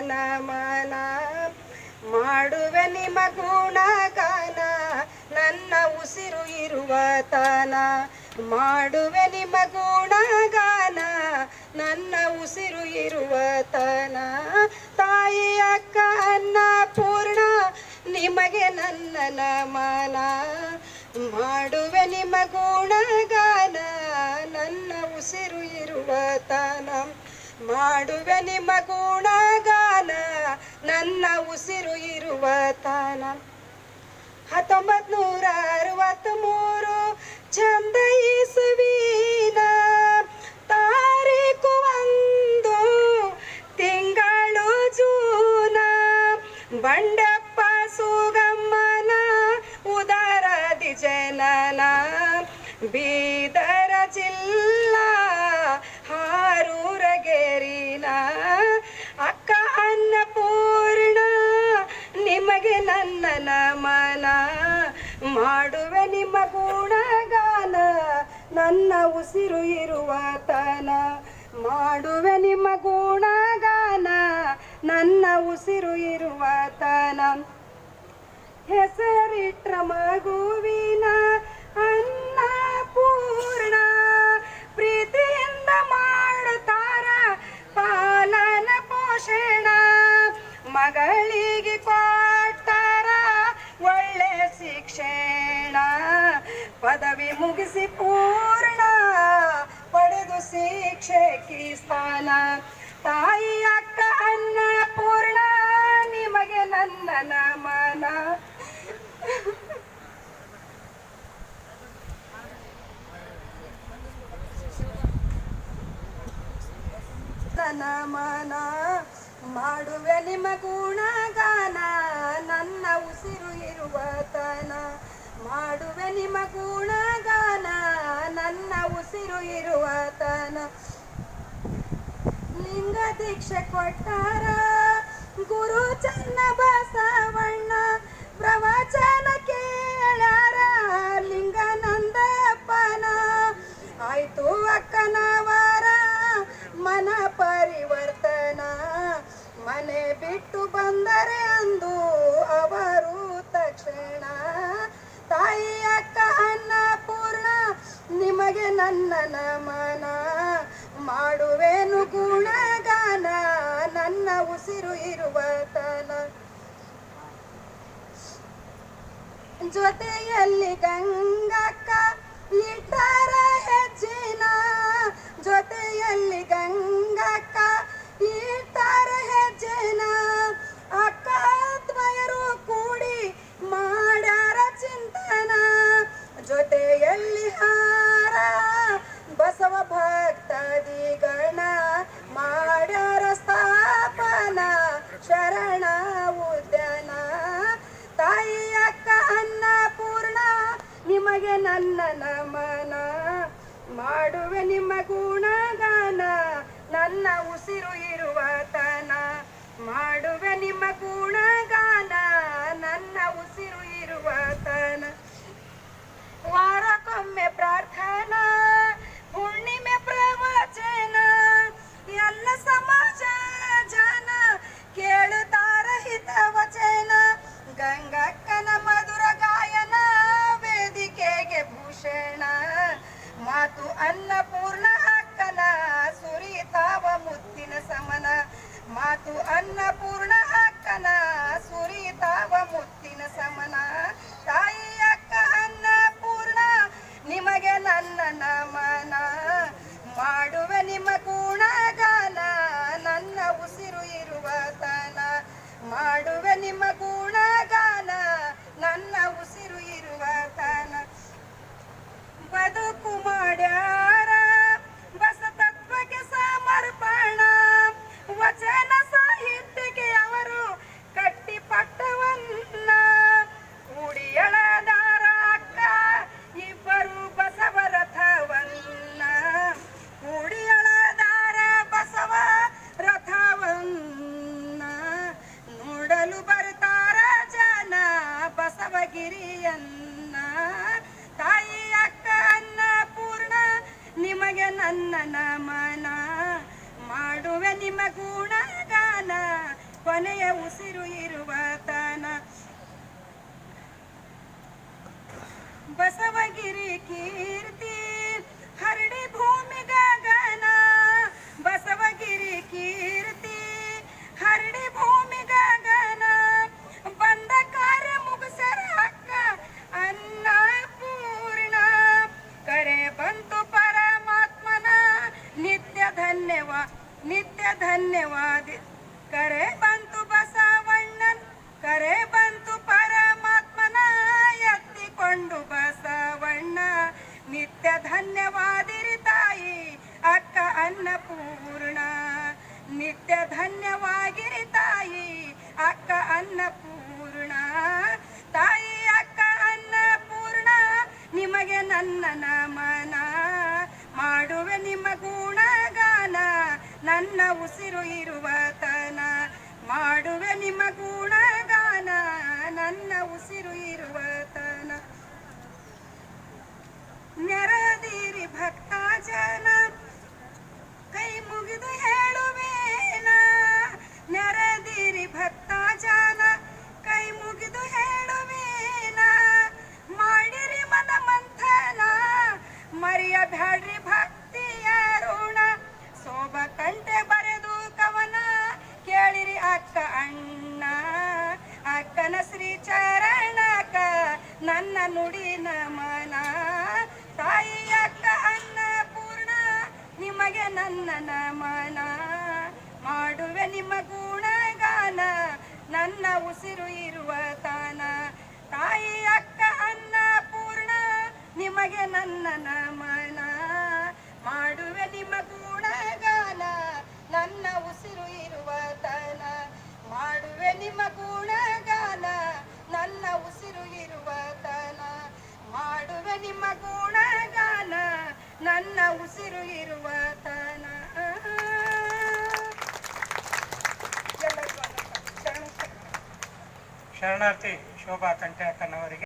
ನಮನ ಮಾಡುವೆ ನಿಮ್ಮ ಗುಣಗಾನ. ನನ್ನ ಉಸಿರು ಇರುವ ತಾನ ಮಾಡುವೆ ನಿಮ ಗುಣಗಾನ. ನನ್ನ ಉಸಿರು ಇರುವ ತಾನ. ತಾಯಿ ಅಕ್ಕ ಅನ್ನ ಪೂರ್ಣ, ನಿಮಗೆ ನನ್ನ ನಮನ ಮಾಡುವೆ ನಿಮ ಗುಣಗಾನ. ನನ್ನ ಉಸಿರು ಇರುವ ತಾನ. ಮಾಡುವೆ ನಿಮ್ಮ ಗುಣಗಾನ. ನನ್ನ ಉಸಿರು ಇರುವ ತಾನ ಹತ್ತೊಂಬತ್ ನೂರ ಅರವತ್ತ್ಮೂರು ಚಂದ ಇಸುವಿನ ತಾರೀಕು ಒಂದು ತಿಂಗಳು ಜೂನ ಬಂಡಪ್ಪ ಸುಗಮ್ಮನ ಉದರದಿ ಜನನ ಬೀದರ ಜಿಲ್ಲಾ ನನ್ನ ಉಸಿರು ಇರುವ ತನ ಮಾಡುವೆ ನಿಮ್ಮ ಗುಣಗಾನ. ನನ್ನ ಉಸಿರು ಇರುವ ತನ ಹೆಸರಿಟ್ರ ಮಗುವಿನ ಪದವಿ ಮುಗಿಸಿ ಪೂರ್ಣ ಪಡೆದು ಶಿಕ್ಷಕಿ ಸ್ಥಾನ. ತಾಯಿ ಅಕ್ಕ ಅನ್ನ ಪೂರ್ಣ, ನಿಮಗೆ ನನ್ನ ನಮನ. ನಮನ ಮಾಡುವೆ ನಿಮ್ಮ ಗುಣಗಾನ. ಗುಣ ಗುಣಗಾನ ನನ್ನ ಉಸಿರು ಇರುವ ತನ. ಲಿಂಗ ದೀಕ್ಷೆ ಕೊಟ್ಟಾರ, ಗುರು ಚನ್ನ ಬಸವಣ್ಣ ಪ್ರವಚನ ಕೇಳಾರ ಲಿಂಗ ನಂದಪ್ಪನ ಆಯ್ತು ಅಕ್ಕನವರ ಮನ ಪರಿವರ್ತನ. ಮನೆ ಬಿಟ್ಟು ಬಂದರೆ ಅಂದು ಅವರು ತಕ್ಷಣ. ತಾಯಿ ಅಕ್ಕ ಅನ್ನಪೂರ್ಣ ನಿಮಗೆ ನನ್ನ ನಮನ. ಮಾಡುವೆನು ಗುಣಗಾನ, ನನ್ನ ಉಸಿರು ಇರುವ ತನ. ಜೊತೆಯಲ್ಲಿ ಗಂಗಕ್ಕ ಇಟ್ಟರ ಹೆಚ್ಚಿನ. ಜೊತೆಯಲ್ಲಿ ಗಂಗಕ್ಕ ಜೊತೆಯಲ್ಲಿ ಬಸವ ಬಸವ ಭಕ್ತದಿಗಣ, ಮಾಡ್ಯಾರ ಸ್ಥಾಪನ, ಶರಣ ಉದ್ಯಾನ. ತಾಯಿ ಅಕ್ಕ ಅನ್ನಪೂರ್ಣ ನಿಮಗೆ ನನ್ನ ನಮನ. ಮಾಡುವೆ ನಿಮ್ಮ ಮಾತು ಅನ್ನಪೂರ್ಣ ಅಕ್ಕನ ಸುರಿತಾವ ಮುತ್ತಿನ ಸಮನ. ಮಾತು ಅನ್ನಪೂರ್ಣ ಅಕ್ಕನ ಸುರಿತಾವ ಮುತ್ತಿನ ಸಮನ. ಬಸವಗಿರಿಯನ್ನ ತಾಯಿ ಅಕ್ಕ ಅನ್ನಪೂರ್ಣ ನಿಮಗೆ ನನ್ನ ನಮನ. ಮಾಡುವೆ ನಿಮ್ಮ ಗುಣಗಾನ ಕೊನೆಯ ಉಸಿರು ಇರುವ ನಿತ್ಯ ಧನ್ಯವಾಗಿರಿ ತಾಯಿ, ಅಕ್ಕ ಅನ್ನಪೂರ್ಣ ತಾಯಿ, ಅಕ್ಕ ಅನ್ನಪೂರ್ಣ ನಿಮಗೆ ನನ್ನ ನಮನ. ಮಾಡುವೆ ನಿಮ್ಮ ಗುಣಗಾನ, ನನ್ನ ಉಸಿರು ಇರುವ ತನ. ಮಾಡುವೆ ನಿಮ್ಮ ಗುಣಗಾನ, ನನ್ನ ಉಸಿರು ಇರುವ ತನ. ನೆರದಿರಿ ಭಕ್ತ ಜನ. ನಮನ ಮಾಡುವೆ ನಿಮ್ಮ ಗುಣಗಾನ, ನನ್ನ ಉಸಿರು ಇರುವ ತಾನ. ತಾಯಿ ಅಕ್ಕ ಅನ್ನಪೂರ್ಣ ನಿಮಗೆ ನನ್ನ ನಮನ. ಮಾಡುವೆ ನಿಮ್ಮ ಗುಣಗಾನ, ನನ್ನ ಉಸಿರು ಇರುವ ತನ. ಮಾಡುವೆ ನಿಮ್ಮ ಗುಣಗಾನ, ನನ್ನ ಉಸಿರು ಇರುವ ತನ. ಮಾಡುವೆ ನಿಮ್ಮ ಗುಣಗಾನ, ನನ್ನ ಉಸಿರು ಇರುವ ತನ ಎಲ್ಲರಿಗೂ ಶರಣ ಶರಣಾರ್ಥಿ ಶೋಭಾ ತಂಟೆ ಅಕ್ಕನವರಿಗೆ